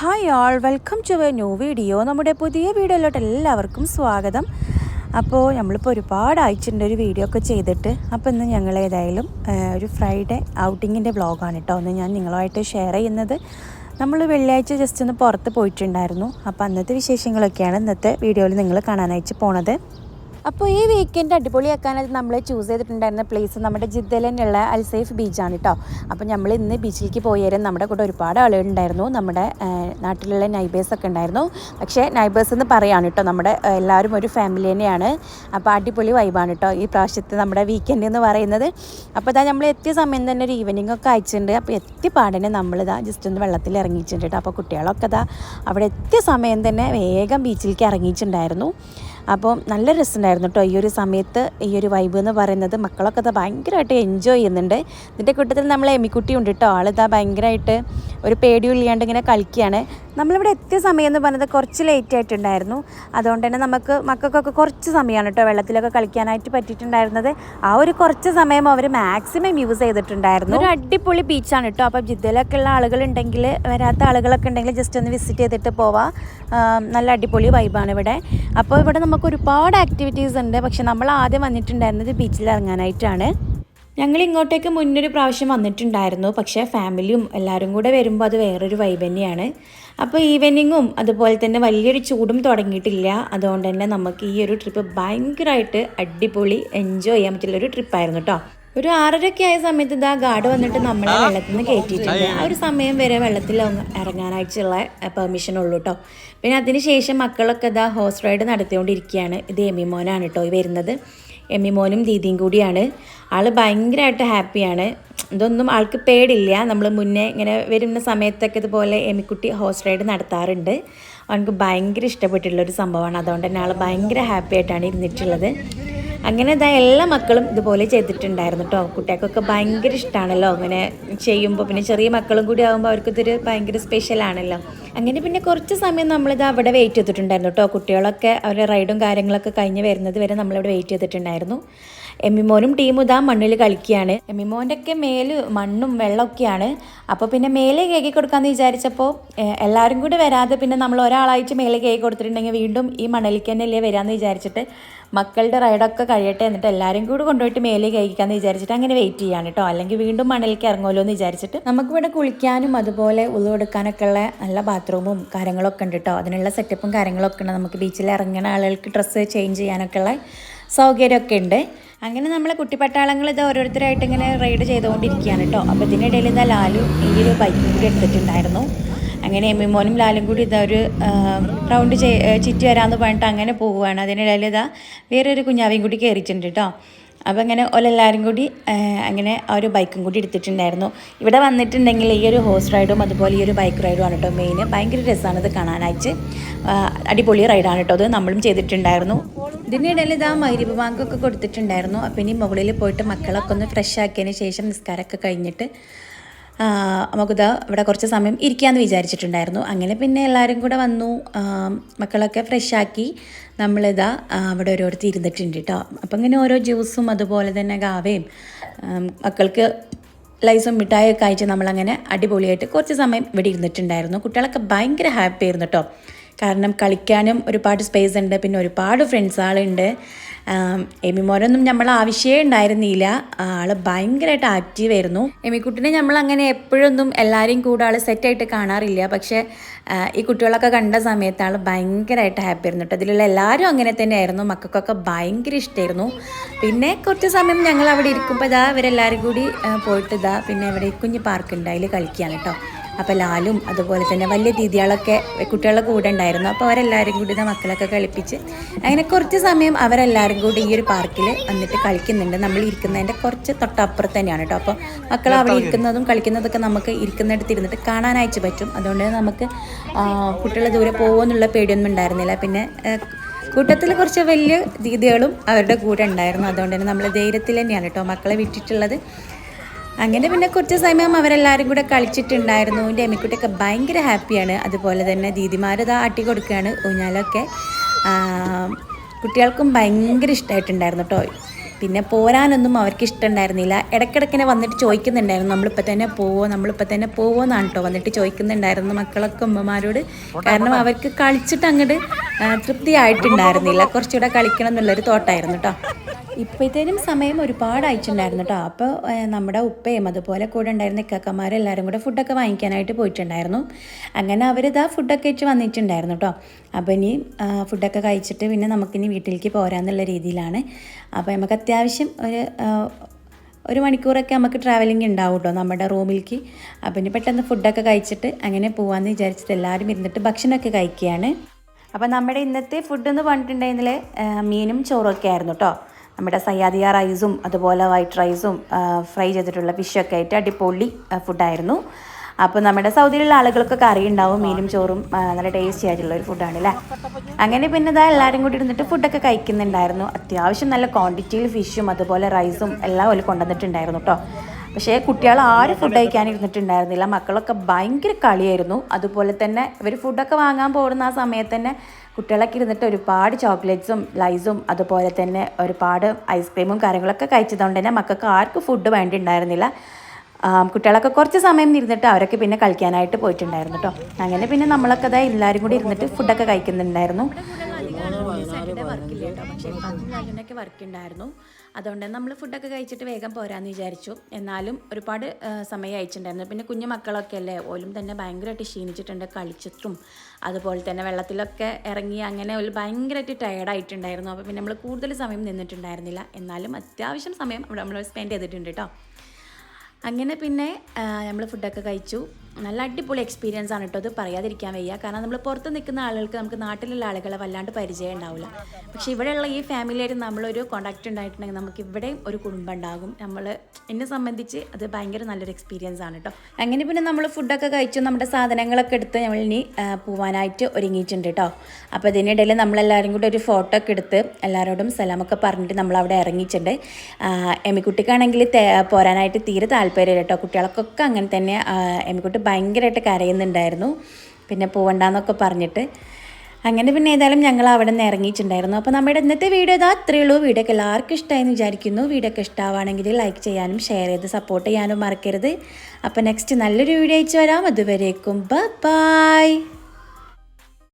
Hi all welcome to a new video നമ്മുടെ പുതിയ വീഡിയോയിലോട്ട് എല്ലാവർക്കും സ്വാഗതം. അപ്പോൾ നമ്മളിപ്പോൾ ഒരുപാട് അയച്ചിട്ടുണ്ട് ഒരു വീഡിയോ ഒക്കെ ചെയ്തിട്ട്. അപ്പോൾ ഇന്ന് ഞങ്ങൾ ഏതായാലും ഒരു ഫ്രൈഡേ ഔട്ടിങ്ങിന്റെ വ്ളോഗാണ് കേട്ടോ ഒന്ന് ഞാൻ നിങ്ങളുമായിട്ട് ഷെയർ ചെയ്യുന്നത്. നമ്മൾ വെള്ളിയാഴ്ച ജസ്റ്റ് ഒന്ന് പുറത്ത് പോയിട്ടുണ്ടായിരുന്നു. അപ്പോൾ അന്നത്തെ വിശേഷങ്ങളൊക്കെയാണ് ഇന്നത്തെ വീഡിയോയിൽ നിങ്ങൾ കാണാനായിട്ട് പോണത്. അപ്പോൾ ഈ വീക്കെൻഡ് അടിപൊളിയാക്കാനായിട്ട് നമ്മൾ ചൂസ് ചെയ്തിട്ടുണ്ടായിരുന്ന പ്ലേസ് നമ്മുടെ ജിദ്ദയിൽ തന്നെയുള്ള അൽസൈഫ് ബീച്ചാണ് കേട്ടോ അപ്പോൾ നമ്മൾ ഇന്ന് ബീച്ചിലേക്ക് പോയാലും നമ്മുടെ കൂടെ ഒരുപാട് ആളുകൾ ഉണ്ടായിരുന്നു. നമ്മുടെ നാട്ടിലുള്ള നൈബേഴ്സ് ഒക്കെ ഉണ്ടായിരുന്നു. പക്ഷേ നൈബേഴ്സ് എന്ന് പറയുകയാണ് കേട്ടോ നമ്മുടെ എല്ലാവരും ഒരു ഫാമിലി തന്നെയാണ്. അപ്പോൾ അടിപൊളി വൈബാണ് കേട്ടോ ഈ പ്രാവശ്യത്തെ നമ്മുടെ വീക്കെൻഡ് എന്ന് പറയുന്നത്. അപ്പോൾ ഇതാ നമ്മൾ എത്തിയ സമയം തന്നെ ഒരു ഈവനിങ് ഒക്കെ അയച്ചിട്ടുണ്ട്. അപ്പോൾ എത്തി പാടനെ നമ്മളിതാ ജസ്റ്റ് ഒന്ന് വെള്ളത്തിൽ ഇറങ്ങിയിട്ടുണ്ട് കേട്ടോ അപ്പോൾ കുട്ടികളൊക്കെ ഇതാ അവിടെ എത്തിയ സമയം തന്നെ വേഗം ബീച്ചിലേക്ക് ഇറങ്ങിയിട്ടുണ്ടായിരുന്നു. അപ്പോൾ നല്ല രസമുണ്ടായിരുന്നു കേട്ടോ ഈ ഒരു സമയത്ത് ഈ ഒരു വൈബ് എന്ന് പറയുന്നത്. മക്കളൊക്കെ അത് ഭയങ്കരമായിട്ട് എൻജോയ് ചെയ്യുന്നുണ്ട്. ഇതിന്റെ കൂട്ടത്തിൽ നമ്മൾ എമിക്കുട്ടി ഉണ്ട് കേട്ടോ. ആളിതാ ഭയങ്കരമായിട്ട് ഒരു പേടിയും ഇല്ലാണ്ട് ഇങ്ങനെ കളിക്കുകയാണ്. നമ്മളിവിടെ എത്തിയ സമയം എന്ന് പറയുന്നത് കുറച്ച് ലേറ്റ് ആയിട്ടുണ്ടായിരുന്നു. അതുകൊണ്ട് തന്നെ നമുക്ക് മക്കൾക്കൊക്കെ കുറച്ച് സമയമാണ് കേട്ടോ വെള്ളത്തിലൊക്കെ കളിക്കാനായിട്ട് പറ്റിയിട്ടുണ്ടായിരുന്നത്. ആ ഒരു കുറച്ച് സമയം അവർ മാക്സിമം യൂസ് ചെയ്തിട്ടുണ്ടായിരുന്നു. ഒരു അടിപൊളി ബീച്ചാണ് കേട്ടോ അപ്പോൾ ജിദ്ദയിലൊക്കെ ഉള്ള ആളുകളുണ്ടെങ്കിൽ വരാത്ത ആളുകളൊക്കെ ഉണ്ടെങ്കിൽ ജസ്റ്റ് ഒന്ന് വിസിറ്റ് ചെയ്തിട്ട് പോവാം. നല്ല അടിപൊളി വൈബാണ് ഇവിടെ. അപ്പോൾ ഇവിടെ നമുക്ക് ഒരുപാട് ആക്ടിവിറ്റീസ് ഉണ്ട്. പക്ഷെ നമ്മൾ ആദ്യം വന്നിട്ടുണ്ടായിരുന്നത് ബീച്ചിൽ ഇറങ്ങാനായിട്ടാണ്. ഞങ്ങൾ ഇങ്ങോട്ടേക്ക് മുന്നൊരു പ്രാവശ്യം വന്നിട്ടുണ്ടായിരുന്നു. പക്ഷേ ഫാമിലിയും എല്ലാവരും കൂടെ വരുമ്പോൾ അത് വേറൊരു വൈബ് തന്നെയാണ്. അപ്പോൾ ഈവനിങ്ങും അതുപോലെ തന്നെ വലിയൊരു ചൂടും തുടങ്ങിയിട്ടില്ല. അതുകൊണ്ട് തന്നെ നമുക്ക് ഈ ഒരു ട്രിപ്പ് ഭയങ്കരമായിട്ട് അടിപൊളി എൻജോയ് ചെയ്യാൻ പറ്റുള്ളൊരു ട്രിപ്പായിരുന്നു കേട്ടോ ഒരു ആറരയൊക്കെ ആയ സമയത്ത് ഇതാ ഗാർഡ് വന്നിട്ട് നമ്മളെ വെള്ളത്തിൽ നിന്ന് കയറ്റിയിട്ടുണ്ട് ആ ഒരു സമയം വരെ വെള്ളത്തിൽ ഇറങ്ങാനായിട്ടുള്ള പെർമിഷൻ ഉള്ളൂ കേട്ടോ പിന്നെ അതിന് ശേഷം മക്കളൊക്കെ ഇതാ ഹോഴ്സ് റൈഡ് നടത്തിക്കൊണ്ടിരിക്കുകയാണ്. ഇത് എമിമോനാണ് കേട്ടോ ഈ വരുന്നത്. എമ്മി മോനും ദീദിയും കൂടിയാണ്. ആൾ ഭയങ്കരമായിട്ട് ഹാപ്പിയാണ്. ഇതൊന്നും ആൾക്ക് പേടില്ല. നമ്മൾ മുന്നേ ഇങ്ങനെ വരുന്ന സമയത്തൊക്കെ ഇതുപോലെ എമിക്കുട്ടി ഹോസ് റൈഡ് നടത്താറുണ്ട്. അവനക്ക് ഭയങ്കര ഇഷ്ടപ്പെട്ടുള്ള ഒരു സംഭവമാണ്. അതുകൊണ്ട് തന്നെ ആൾ ഭയങ്കര ഹാപ്പി ആയിട്ടാണ് ഇരുന്നിട്ടുള്ളത്. അങ്ങനെ ഇതാ എല്ലാ മക്കളും ഇതുപോലെ ചെയ്തിട്ടുണ്ടായിരുന്നു കേട്ടോ കുട്ടികൾക്കൊക്കെ ഭയങ്കര ഇഷ്ടമാണല്ലോ അങ്ങനെ ചെയ്യുമ്പോൾ പിന്നെ ചെറിയ മക്കളും കൂടി ആകുമ്പോൾ അവർക്കിതൊരു ഭയങ്കര സ്പെഷ്യൽ ആണല്ലോ. അങ്ങനെ പിന്നെ കുറച്ച് സമയം നമ്മളിത് അവിടെ വെയിറ്റ് ചെയ്തിട്ടുണ്ടായിരുന്നു കേട്ടോ കുട്ടികളൊക്കെ അവരുടെ റൈഡും കാര്യങ്ങളൊക്കെ കഴിഞ്ഞ് വരുന്നത് വരെ നമ്മളിവിടെ വെയിറ്റ് ചെയ്തിട്ടുണ്ടായിരുന്നു. എമ്മിമോനും ടീമും ഇതാ മണ്ണിൽ കളിക്കുകയാണ്. എമ്മിമോന്റെ ഒക്കെ മേൽ മണ്ണും വെള്ളമൊക്കെയാണ്. അപ്പോൾ പിന്നെ മേലെ കേക്ക് കൊടുക്കാമെന്ന് വിചാരിച്ചപ്പോൾ എല്ലാവരും കൂടി വരാതെ പിന്നെ നമ്മൾ ഒരാളായിട്ട് മേലെ കേക്ക് കൊടുത്തിട്ടുണ്ടെങ്കിൽ വീണ്ടും ഈ മണലിലേക്ക് തന്നെയല്ലേ വരാമെന്ന് വിചാരിച്ചിട്ട് മക്കളുടെ റൈഡൊക്കെ കഴിയട്ടെ എന്നിട്ട് എല്ലാവരും കൂടി കൊണ്ടുപോയിട്ട് മേലെ കഴിക്കാമെന്ന് വിചാരിച്ചിട്ട് അങ്ങനെ വെയിറ്റ് ചെയ്യാണ് കേട്ടോ അല്ലെങ്കിൽ വീണ്ടും മണലിലേക്ക് ഇറങ്ങുമല്ലോ എന്ന് വിചാരിച്ചിട്ട് നമുക്കിവിടെ കുളിക്കാനും അതുപോലെ ഉള്ളെടുക്കാനൊക്കെ ഉള്ള നല്ല ബാത്റൂമും കാര്യങ്ങളൊക്കെ ഉണ്ട് കേട്ടോ അതിനുള്ള സെറ്റപ്പും കാര്യങ്ങളൊക്കെ ഉണ്ട്. നമുക്ക് ബീച്ചിൽ ഇറങ്ങുന്ന ആളുകൾക്ക് ഡ്രസ്സ് ചേഞ്ച് ചെയ്യാനൊക്കെ ഉള്ള സൗകര്യമൊക്കെ ഉണ്ട്. അങ്ങനെ നമ്മളെ കുട്ടിപ്പട്ടാളങ്ങൾ ഇത് ഓരോരുത്തരായിട്ട് ഇങ്ങനെ റൈഡ് ചെയ്തുകൊണ്ടിരിക്കുകയാണ് കേട്ടോ. അപ്പോൾ ഇതിനിടയിൽ ഇതാ ലാലു ഈ ഒരു ബൈക്കും കൂടി എടുത്തിട്ടുണ്ടായിരുന്നു. അങ്ങനെ എമ്മിമോനും ലാലും കൂടി ഇതാ ഒരു റൗണ്ട് ചെയ് ചുറ്റി വരാമെന്ന് പറഞ്ഞിട്ട് അങ്ങനെ പോവുകയാണ്. അതിനിടയിൽ ഇതാ വേറൊരു കുഞ്ഞാവയും കൂടി കയറിയിട്ടുണ്ട് കേട്ടോ. അപ്പോൾ അങ്ങനെ ഓലെല്ലാവരും കൂടി അങ്ങനെ ആ ഒരു ബൈക്കും കൂടി എടുത്തിട്ടുണ്ടായിരുന്നു. ഇവിടെ വന്നിട്ടുണ്ടെങ്കിൽ ഈ ഒരു ഹോഴ്സ് റൈഡും അതുപോലെ ഈ ഒരു ബൈക്ക് റൈഡും ആണ് കേട്ടോ മെയിൻ ഭയങ്കര രസമാണ് ഇത് കാണാനായിട്ട്. അടിപൊളി റൈഡാണ് കേട്ടോ അത് നമ്മളും ചെയ്തിട്ടുണ്ടായിരുന്നു. ഇതിനിടയിൽ ഇതാ മൈരിപ്പ് ബാങ്കൊക്കെ കൊടുത്തിട്ടുണ്ടായിരുന്നു. അപ്പം ഇനി മുകളിൽ പോയിട്ട് മക്കളൊക്കെ ഒന്ന് ഫ്രഷ് ആക്കിയതിന് ശേഷം നിസ്കാരമൊക്കെ കഴിഞ്ഞിട്ട് നമുക്കിതാ ഇവിടെ കുറച്ച് സമയം ഇരിക്കാമെന്ന് വിചാരിച്ചിട്ടുണ്ടായിരുന്നു. അങ്ങനെ പിന്നെ എല്ലാവരും കൂടെ വന്നു. മക്കളൊക്കെ ഫ്രഷാക്കി നമ്മളിതാ അവിടെ ഓരോരുത്തർ ഇരുന്നിട്ടുണ്ട് കേട്ടോ അപ്പം ഇങ്ങനെ ഓരോ ജ്യൂസും അതുപോലെ തന്നെ ഗാവയും മക്കൾക്ക് ലൈസും മിഠായിയൊക്കെ അയച്ച് നമ്മളങ്ങനെ അടിപൊളിയായിട്ട് കുറച്ച് സമയം ഇവിടെ ഇരുന്നിട്ടുണ്ടായിരുന്നു. കുട്ടികളൊക്കെ ഭയങ്കര ഹാപ്പി ആയിരുന്നു കേട്ടോ കാരണം കളിക്കാനും ഒരുപാട് സ്പേസ് ഉണ്ട്. പിന്നെ ഒരുപാട് ഫ്രണ്ട്സ് ആളുണ്ട്. എമിമോനൊന്നും നമ്മൾ ആവശ്യമേ ഉണ്ടായിരുന്നില്ല. ആൾ ഭയങ്കരമായിട്ട് ആക്റ്റീവ് ആയിരുന്നു. എമിക്കുട്ടിനെ നമ്മൾ അങ്ങനെ എപ്പോഴൊന്നും എല്ലാവരെയും കൂടെ ആൾ സെറ്റായിട്ട് കാണാറില്ല. പക്ഷേ ഈ കുട്ടികളൊക്കെ കണ്ട സമയത്ത് ആൾ ഭയങ്കരമായിട്ട് ഹാപ്പി ആയിരുന്നു കേട്ടോ ഇതിലുള്ള എല്ലാവരും അങ്ങനെ തന്നെയായിരുന്നു. മക്കൾക്കൊക്കെ ഭയങ്കര ഇഷ്ടമായിരുന്നു പിന്നെ കുറച്ച് സമയം ഞങ്ങൾ അവിടെ ഇരിക്കുമ്പോൾ ഇതാ ഇവരെല്ലാവരും കൂടി പോയിട്ട് ഇതാ പിന്നെ ഇവിടെ കുഞ്ഞ് പാർക്ക് ഉണ്ട് അതിൽ കളിക്കുകയാണ് കേട്ടോ അപ്പോൾ ലാലും അതുപോലെ തന്നെ വലിയ ദീദികളൊക്കെ കുട്ടികളുടെ കൂടെ ഉണ്ടായിരുന്നു. അപ്പോൾ അവരെല്ലാവരും കൂടി ഇതാ മക്കളൊക്കെ കളിപ്പിച്ച് അങ്ങനെ കുറച്ച് സമയം അവരെല്ലാവരും കൂടി ഈ ഒരു പാർക്കിൽ വന്നിട്ട് കളിക്കുന്നുണ്ട്. നമ്മൾ ഇരിക്കുന്നതിന്റെ കുറച്ച് തൊട്ടപ്പുറത്ത് തന്നെയാണ് കേട്ടോ. അപ്പോൾ മക്കൾ അവിടെ ഇരിക്കുന്നതും കളിക്കുന്നതൊക്കെ നമുക്ക് ഇരിക്കുന്നിടത്ത് ഇരുന്നിട്ട് കാണാനായിട്ട് പറ്റും. അതുകൊണ്ട് നമുക്ക് കുട്ടികൾ ദൂരെ പോകുമെന്നുള്ള പേടിയൊന്നും ഉണ്ടായിരുന്നില്ല. പിന്നെ കൂട്ടത്തിൽ കുറച്ച് വലിയ ദീദികളും അവരുടെ കൂടെ ഉണ്ടായിരുന്നു. അതുകൊണ്ട് തന്നെ നമ്മൾ ധൈര്യത്തിൽ തന്നെയാണ് കേട്ടോ മക്കളെ വിട്ടിട്ടുള്ളത്. അങ്ങനെ പിന്നെ കുറച്ച് സമയം അവരെല്ലാവരും കൂടെ കളിച്ചിട്ടുണ്ടായിരുന്നു. എന്റെ എമ്മിക്കുട്ടിയൊക്കെ ഭയങ്കര ഹാപ്പിയാണ്. അതുപോലെ തന്നെ ദീദിമാരത് ആട്ടി കൊടുക്കുകയാണ് ഊഞ്ഞാലൊക്കെ. കുട്ടികൾക്കും ഭയങ്കര ഇഷ്ടമായിട്ടുണ്ടായിരുന്നു കേട്ടോ പിന്നെ പോരാനൊന്നും അവർക്ക് ഇഷ്ടമുണ്ടായിരുന്നില്ല. ഇടയ്ക്കിടയ്ക്കിനെ വന്നിട്ട് ചോദിക്കുന്നുണ്ടായിരുന്നു. നമ്മളിപ്പോൾ തന്നെ പോവോ? നമ്മളിപ്പോൾ തന്നെ പോവോ? എന്നാണ് കേട്ടോ വന്നിട്ട് ചോദിക്കുന്നുണ്ടായിരുന്നു മക്കളൊക്കെ ഉമ്മമാരോട്. കാരണം അവർക്ക് കളിച്ചിട്ട് അങ്ങോട്ട് തൃപ്തിയായിട്ടുണ്ടായിരുന്നില്ല. കുറച്ചുകൂടെ കളിക്കണം എന്നുള്ളൊരു തോട്ടായിരുന്നു കേട്ടോ ഇപ്പോഴത്തേനും സമയം ഒരുപാട് അയച്ചിട്ടുണ്ടായിരുന്നു കേട്ടോ. അപ്പോൾ നമ്മുടെ ഉപ്പയും അതുപോലെ കൂടെ ഉണ്ടായിരുന്ന ഇക്കാക്കന്മാരെല്ലാവരും കൂടെ ഫുഡൊക്കെ വാങ്ങിക്കാനായിട്ട് പോയിട്ടുണ്ടായിരുന്നു. അങ്ങനെ അവരിതാ ഫുഡൊക്കെ വെച്ച് വന്നിട്ടുണ്ടായിരുന്നു കേട്ടോ. അപ്പോൾ ഇനി ഫുഡൊക്കെ കഴിച്ചിട്ട് പിന്നെ നമുക്കിനി വീട്ടിലേക്ക് പോരാന്നുള്ള രീതിയിലാണ്. അപ്പോൾ നമുക്ക് അത്യാവശ്യം ഒരു ഒരു മണിക്കൂറൊക്കെ നമുക്ക് ട്രാവലിംഗ് ഉണ്ടാവും കേട്ടോ നമ്മുടെ റൂമിലേക്ക്. അപ്പം ഇനി പെട്ടെന്ന് ഫുഡൊക്കെ കഴിച്ചിട്ട് അങ്ങനെ പോകാമെന്ന് വിചാരിച്ചിട്ട് എല്ലാവരും ഇരുന്നിട്ട് ഭക്ഷണമൊക്കെ കഴിക്കുകയാണ്. അപ്പം നമ്മുടെ ഇന്നത്തെ ഫുഡ് എന്ന് പറഞ്ഞിട്ടുണ്ടെങ്കിൽ മീനും ചോറൊക്കെ ആയിരുന്നു കേട്ടോ. നമ്മുടെ സയ്യാദിയ റൈസും അതുപോലെ വൈറ്റ് റൈസും ഫ്രൈ ചെയ്തിട്ടുള്ള ഫിഷൊക്കെ ആയിട്ട് അടിപൊളി ഫുഡായിരുന്നു. അപ്പോൾ നമ്മുടെ സൗദിയിലുള്ള ആളുകൾക്കൊക്കെ അറിയുണ്ടാവും മീനും ചോറും നല്ല ടേസ്റ്റി ആയിട്ടുള്ള ഒരു ഫുഡാണ് അല്ലേ അങ്ങനെ പിന്നെ ഇതാ എല്ലാവരും കൂടി ഇരുന്നിട്ട് ഫുഡൊക്കെ കഴിക്കുന്നുണ്ടായിരുന്നു. അത്യാവശ്യം നല്ല ക്വാണ്ടിറ്റിയിൽ ഫിഷും അതുപോലെ റൈസും എല്ലാം അവർ കൊണ്ടുവന്നിട്ടുണ്ടായിരുന്നു കേട്ടോ പക്ഷേ കുട്ടികൾ ആരും ഫുഡ് കഴിക്കാൻ ഇരുന്നിട്ടുണ്ടായിരുന്നില്ല മക്കളൊക്കെ ഭയങ്കര കളിയായിരുന്നു. അതുപോലെ തന്നെ ഇവർ ഫുഡൊക്കെ വാങ്ങാൻ പോകുന്ന ആ സമയത്ത് തന്നെ കുട്ടികളൊക്കെ ഇരുന്നിട്ട് ഒരുപാട് ചോക്ലേറ്റ്സും ലൈസും അതുപോലെ തന്നെ ഒരുപാട് ഐസ്ക്രീമും കാര്യങ്ങളൊക്കെ കഴിച്ചതുകൊണ്ട് തന്നെ മക്കൾക്ക് ആർക്കും ഫുഡ് വേണ്ടിയിട്ടുണ്ടായിരുന്നില്ല കുട്ടികളൊക്കെ കുറച്ച് സമയം ഇരുന്നിട്ട് അവരൊക്കെ പിന്നെ കളിക്കാനായിട്ട് പോയിട്ടുണ്ടായിരുന്നു കേട്ടോ അങ്ങനെ പിന്നെ നമ്മളൊക്കെ അതായത് എല്ലാവരും കൂടി ഇരുന്നിട്ട് ഫുഡൊക്കെ കഴിക്കുന്നുണ്ടായിരുന്നു. സാറ്റർഡേ വർക്കില്ല കേട്ടോ പക്ഷേ അതിനൊക്കെ വർക്ക് ഉണ്ടായിരുന്നു അതുകൊണ്ട് നമ്മൾ ഫുഡൊക്കെ കഴിച്ചിട്ട് വേഗം പോരാന്ന് വിചാരിച്ചു. എന്നാലും ഒരുപാട് സമയം അയച്ചിട്ടുണ്ടായിരുന്നു പിന്നെ കുഞ്ഞു മക്കളൊക്കെ അല്ലേ? ഓലും തന്നെ ഭയങ്കരമായിട്ട് ക്ഷീണിച്ചിട്ടുണ്ട്. കളിച്ചിട്ടും അതുപോലെ തന്നെ വെള്ളത്തിലൊക്കെ ഇറങ്ങി അങ്ങനെ ഒരു ഭയങ്കരമായിട്ട് ടയർഡായിട്ടുണ്ടായിരുന്നു അപ്പോൾ പിന്നെ നമ്മൾ കൂടുതൽ സമയം നിന്നിട്ടുണ്ടായിരുന്നില്ല. എന്നാലും അത്യാവശ്യം സമയം നമ്മൾ സ്പെൻഡ് ചെയ്തിട്ടുണ്ട് കേട്ടോ അങ്ങനെ പിന്നെ നമ്മൾ ഫുഡൊക്കെ കഴിച്ചു. നല്ല അടിപൊളി എക്സ്പീരിയൻസ് ആണ് കേട്ടോ. അത് പറയാതിരിക്കാൻ വയ്യ. കാരണം നമ്മൾ പുറത്ത് നിൽക്കുന്ന ആളുകൾക്ക് നമുക്ക് നാട്ടിലുള്ള ആളുകളെ വല്ലാണ്ട് പരിചയം ഉണ്ടാവില്ല. പക്ഷേ ഇവിടെയുള്ള ഈ ഫാമിലിയായിട്ട് നമ്മളൊരു കോണ്ടാക്ട് ഉണ്ടായിട്ടുണ്ടെങ്കിൽ നമുക്ക് ഇവിടെയും ഒരു കുടുംബം ഉണ്ടാകും. നമ്മൾ എന്നെ സംബന്ധിച്ച് അത് ഭയങ്കര നല്ലൊരു എക്സ്പീരിയൻസ് ആണ് കേട്ടോ. അങ്ങനെ പിന്നെ നമ്മൾ ഫുഡൊക്കെ കഴിച്ചു നമ്മുടെ സാധനങ്ങളൊക്കെ എടുത്ത് നമ്മൾ ഇനി പോവാനായിട്ട് ഒരുങ്ങിയിട്ടുണ്ട് കേട്ടോ. അപ്പോൾ ഇതിനിടയിൽ നമ്മളെല്ലാവരും കൂടി ഒരു ഫോട്ടോ ഒക്കെ എടുത്ത് എല്ലാവരോടും സലാമൊക്കെ പറഞ്ഞിട്ട് നമ്മൾ അവിടെ ഇറങ്ങിയിട്ടുണ്ട് എമിക്കുട്ടിക്കാണെങ്കിൽ പോരാനായിട്ട് തീരെ താല്പര്യമില്ല കേട്ടോ. കുട്ടികൾക്കൊക്കെ അങ്ങനെ തന്നെ എമിക്കുട്ടി ഭയങ്കരമായിട്ട് കരയുന്നുണ്ടായിരുന്നു. പിന്നെ പോവണ്ടെന്നൊക്കെ പറഞ്ഞിട്ട്. അങ്ങനെ പിന്നെ ഏതായാലും ഞങ്ങൾ അവിടെ നിന്ന് ഇറങ്ങിയിട്ടുണ്ടായിരുന്നു. അപ്പോൾ നമ്മുടെ ഇന്നത്തെ വീഡിയോ ഇതാ അത്രയേ ഉള്ളൂ. വീഡിയോ ഒക്കെ എല്ലാവർക്കും ഇഷ്ടമായെന്ന് വിചാരിക്കുന്നു. വീഡിയോ ഒക്കെ ഇഷ്ടമാവാണെങ്കിൽ ലൈക്ക് ചെയ്യാനും ഷെയർ ചെയ്ത് സപ്പോർട്ട് ചെയ്യാനും മറക്കരുത്. അപ്പോൾ നെക്സ്റ്റ് നല്ലൊരു വീഡിയോ അയച്ചു വരാം. അതുവരേക്കും ബൈ